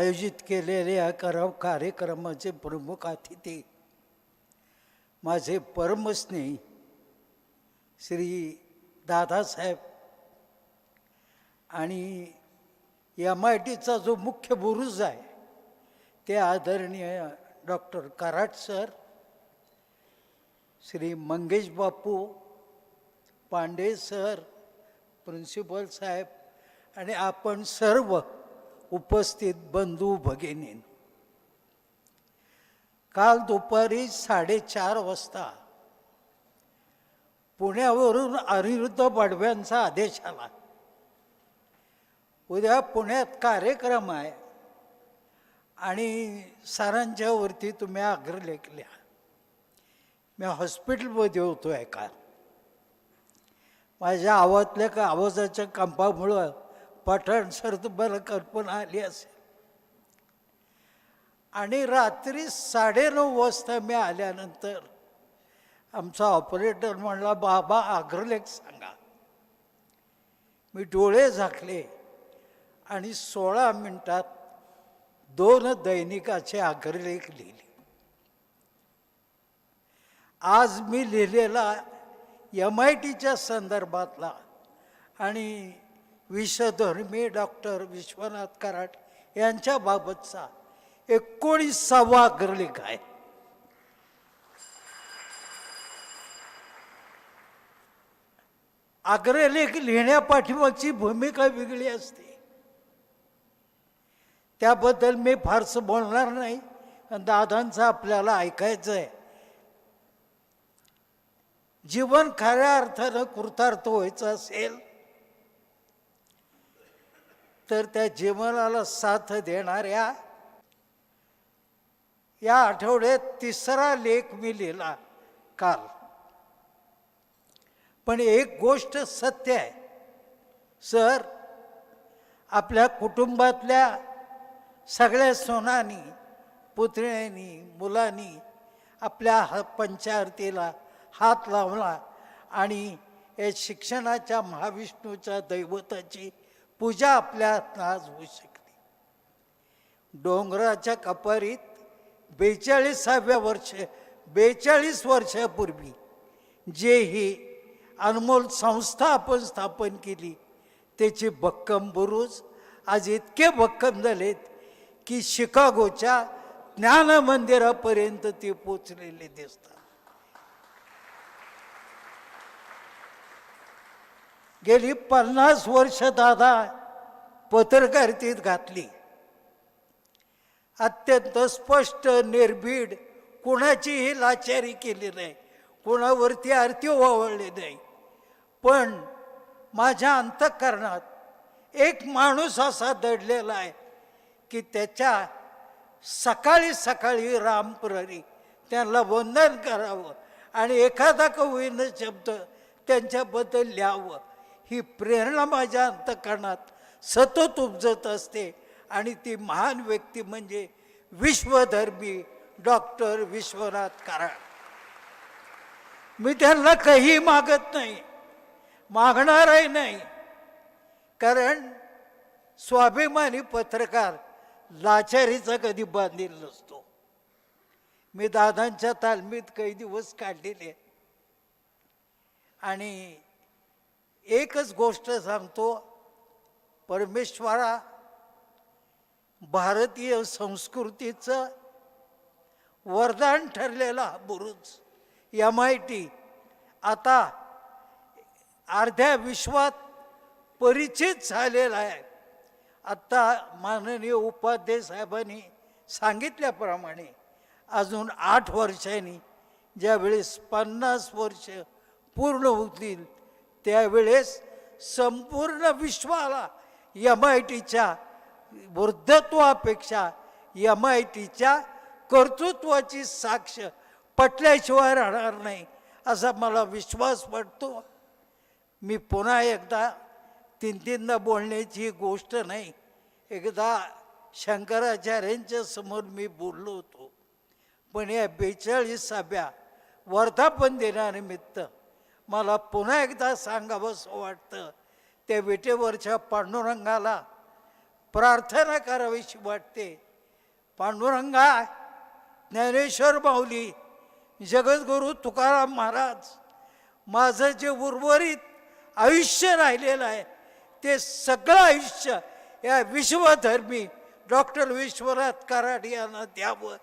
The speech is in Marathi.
आयोजित केलेल्या या कराव कार्यक्रमाचे प्रमुख अतिथी माझे परमस्नेही श्री दादासाहेब आणि एम आय टीचा जो मुख्य बुरुज आहे ते आदरणीय doctor Karat sir Shri Mangesh Bapu Pande sir principal साहेब आणि आपण सर्व उपस्थित बंधू भगिनी काल दुपारी साडेचार वाजता पुण्यावरून अनिरुद्ध बडव्यांचा आदेश आला. उद्या पुण्यात कार्यक्रम आहे आणि सरांच्यावरती तुम्ही आग्रलेख लिहा मी हॉस्पिटलमध्ये होतो आहे काल. माझ्या आवाजल्या का आवाजाच्या कंपामुळं पठाण सर तुम्हाला कल्पना आली असेल. आणि रात्री साडेनऊ वाजता मी आल्यानंतर आमचा ऑपरेटर म्हणला बाबा अग्रलेख सांगा. मी डोळे झाकले आणि सोळा मिनटात दोन दैनिकाचे अग्रलेख लिहिले. आज मी लिहिलेला एम आय टीच्या संदर्भातला आणि विषधर्मी डॉक्टर विश्वनाथ कराड यांच्याबाबतचा एकोणीसावा अग्रलेख आहे. अग्रलेख लिहिण्यापाठीमागची भूमिका वेगळी असते. त्याबद्दल मी फारसं बोलणार नाही पण दादांचं आपल्याला ऐकायचं आहे. जीवन खऱ्या अर्थानं कृतार्थ व्हायचं असेल तर त्या जीवनाला साथ देणाऱ्या या आठवड्यात तिसरा लेख मी लिहिला काल. पण एक गोष्ट सत्य आहे. सर आपल्या कुटुंबातल्या सगळ्या सोनानी पुतळ्यांनी मुलांनी आपल्या ह पंचारतीला हात लावला आणि या शिक्षणाच्या महाविष्णूच्या दैवताची पूजा आपल्या आज होऊ शकली डोंगराच्या कपारीत बेचाळीसाव्या वर्ष बेचाळीस वर्षापूर्वी जे ही अनमोल संस्था आपण स्थापन केली त्याची भक्कम बुरुज आज इतके भक्कम झालेत की शिकागोच्या ज्ञान मंदिरापर्यंत ते पोचलेले दिसतात. गेली पन्नास वर्ष दादा पत्रकारितेत घातली. अत्यंत स्पष्ट निर्भीड कोणाचीही लाचारी केली नाही कोणावरती आरती ओवाळली नाही. पण माझ्या अंतःकरणात एक माणूस असा दडलेला आहे की त्याच्या सकाळी सकाळी रामप्ररी त्यांना वंदन करावं आणि एखादा कवीनं शब्द त्यांच्याबद्दल लिहावं. ही प्रेरणा माझ्या अंतकरणात सतत उपजत असते. आणि ती महान व्यक्ती म्हणजे विश्वधर्मी डॉक्टर विश्वनाथ कराड. मी त्यांना काही मागत नाही मागणारही नाही. कारण स्वाभिमानी पत्रकार लाचारीचा कधी बांधील नसतो. मी दादांच्या तालमीत काही दिवस काढलेले. आणि एकच गोष्ट सांगतो परमेश्वरा भारतीय संस्कृतीचं वरदान ठरलेला बुरुज. एम आय टी आता अर्ध्या विश्वात परिचित झालेला आहे. आत्ता माननीय उपाध्याय साहेबांनी सांगितल्याप्रमाणे अजून आठ वर्षांनी ज्यावेळेस पन्नास वर्ष पूर्ण होतील त्यावेळेस संपूर्ण विश्वाला एम आय टीच्या वृद्धत्वापेक्षा एम आय टीच्या कर्तृत्वाची साक्ष पटल्याशिवाय राहणार नाही असा मला विश्वास वाटतो. मी पुन्हा एकदा तीन तीनदा बोलण्याची गोष्ट नाही एकदा शंकराचार्यांच्या समोर मी बोललो होतो. पण या बेचाळीसाव्या वर्धापन दिनानिमित्त मला पुन्हा एकदा सांगावंसं वाटतं. त्या विटेवरच्या पांडुरंगाला प्रार्थना करावीशी वाटते. पांडुरंगा ज्ञानेश्वर माऊली जगद्गुरू तुकाराम महाराज माझं जे उर्वरित आयुष्य राहिलेलं आहे ते सगळं आयुष्य या विश्वधर्मी डॉक्टर विश्वनाथ कराड यांना द्यावं.